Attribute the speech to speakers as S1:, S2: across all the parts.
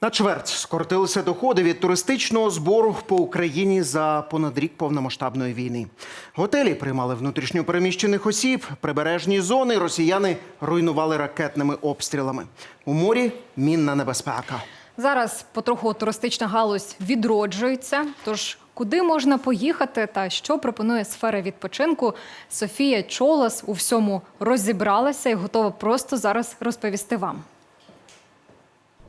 S1: На чверть скоротилися доходи від туристичного збору по Україні за понад рік повномасштабної війни. Готелі приймали внутрішньопереміщених осіб, прибережні зони росіяни руйнували ракетними обстрілами. У морі мінна небезпека.
S2: Зараз потроху туристична галузь відроджується. Тож куди можна поїхати та що пропонує сфера відпочинку? Софія Чолос у всьому розібралася і готова просто зараз розповісти вам.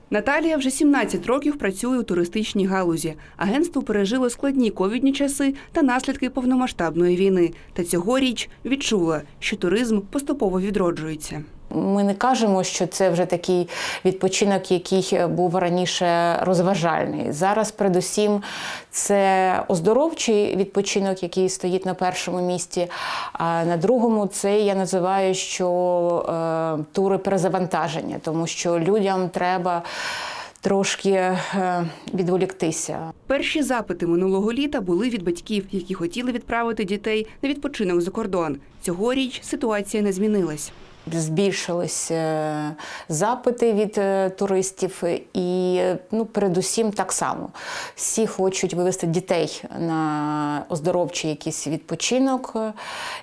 S3: Наталія вже 17 років працює у туристичній галузі. Агентство пережило складні ковідні часи та наслідки повномасштабної війни. Та цьогоріч відчула, що туризм поступово відроджується.
S4: Ми не кажемо, що це вже такий відпочинок, який був раніше розважальний. Зараз, передусім, це оздоровчий відпочинок, який стоїть на першому місці. А на другому це я називаю, що е, тури перезавантаження, тому що людям треба трошки е, відволіктися.
S3: Перші запити минулого літа були від батьків, які хотіли відправити дітей на відпочинок за кордон. Цьогоріч ситуація не змінилась.
S4: Збільшились е, запити від е, туристів, і ну, передусім так само. Всі хочуть вивезти дітей на оздоровчий якийсь відпочинок.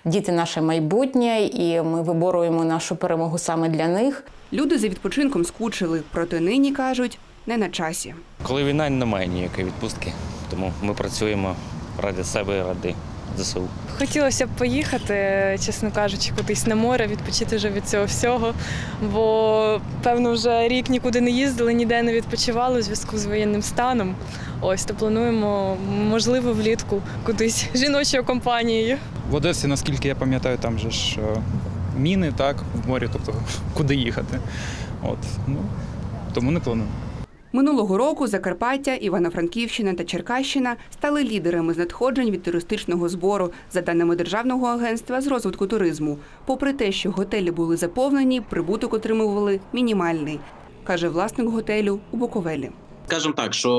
S4: Діти наше майбутнє, і ми виборуємо нашу перемогу саме для них.
S3: Люди за відпочинком скучили, проте нині кажуть не на часі.
S5: Коли війна немає ніякої відпустки, тому ми працюємо ради себе, ради ЗСУ.
S6: Хотілося б поїхати, чесно кажучи, кудись на море, відпочити вже від цього всього. Бо, певно, вже рік нікуди не їздили, ніде не відпочивали у зв'язку з воєнним станом. Ось то плануємо, можливо, влітку кудись жіночою компанією.
S7: В Одесі, наскільки я пам'ятаю, там же ж е, міни, так, в морі, тобто куди їхати. От, ну, тому не планую.
S3: Минулого року Закарпаття, Івано-Франківщина та Черкащина стали лідерами з надходжень від туристичного збору, за даними Державного агентства з розвитку туризму. Попри те, що готелі були заповнені, прибуток отримували мінімальний, каже власник готелю у Буковелі.
S8: Скажемо так, що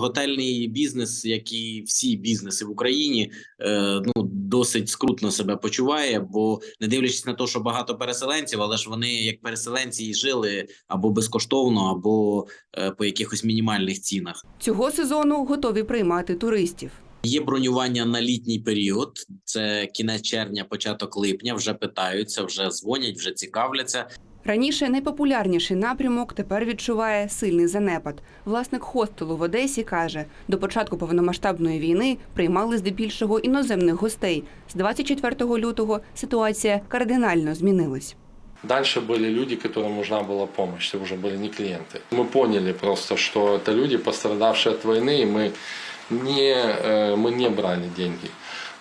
S8: готельний бізнес, як і всі бізнеси в Україні, е, ну досить скрутно себе почуває, бо не дивлячись на те, що багато переселенців, але ж вони як переселенці і жили або безкоштовно, або е, по якихось мінімальних цінах.
S3: Цього сезону готові приймати туристів.
S8: Є бронювання на літній період, це кінець червня, початок липня. Вже питаються, вже дзвонять, вже цікавляться.
S3: Раніше найпопулярніший напрямок тепер відчуває сильний занепад. Власник хостелу в Одесі каже, до початку повномасштабної війни приймали здебільшого іноземних гостей. З 24 лютого ситуація кардинально змінилась.
S9: Дальше были люди, которым нужна была помощь, это уже были не клиенты. Мы поняли просто, что это люди, пострадавшие от войны, и мы не, э, мы не брали деньги.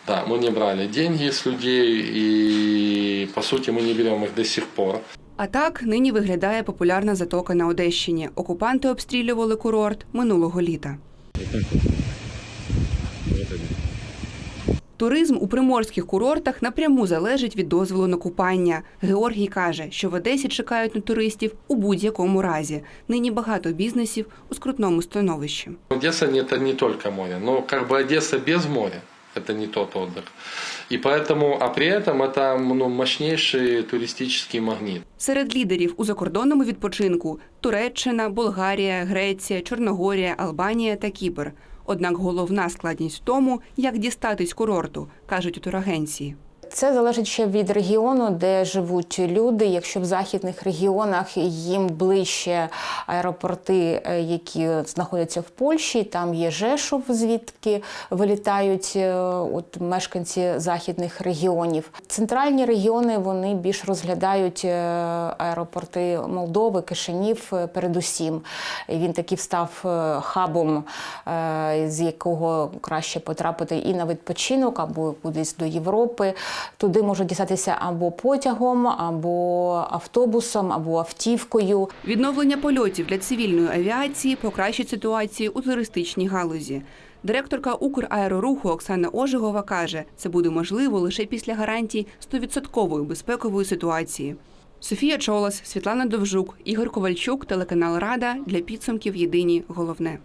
S9: Да, мы не брали деньги с людей, и по сути мы не берем их до сих пор.
S3: А так нині виглядає популярна затока на Одещині. Окупанти обстрілювали курорт минулого літа. Туризм у приморських курортах напряму залежить від дозволу на купання. Георгій каже, що в Одесі чекають на туристів у будь-якому разі. Нині багато бізнесів у скрутному становищі.
S9: Одесса не- это не только море, как бы без моря это не тот отдых. И поэтому, а при этом это ну, мощнейший туристический магнит.
S3: Серед лідерів у закордонному відпочинку Туреччина, Болгарія, Греція, Чорногорія, Албанія та Кіпр. Однак головна складність в тому, як дістатись курорту, кажуть у турагенції.
S4: Це залежить ще від регіону, де живуть люди. Якщо в західних регіонах їм ближче аеропорти, е, які знаходяться в Польщі, там є Жешов, звідки вилітають е, от мешканці західних регіонів. Центральні регіони вони більш розглядають е, аеропорти Молдови, Кишинів, передусім. Він таки став хабом, з якого краще потрапити і на відпочинок, або кудись до Європи. Туди можуть дістатися або потягом, або автобусом, або автівкою.
S3: Відновлення польотів для цивільної авіації покращить ситуацію у туристичній галузі. Директорка Украероруху Оксана Ожегова каже, це буде можливо лише після гарантій 100% безпекової ситуації. Софія Чолос, Світлана Довжук, Ігор Ковальчук, телеканал Рада для підсумків Єдині головне.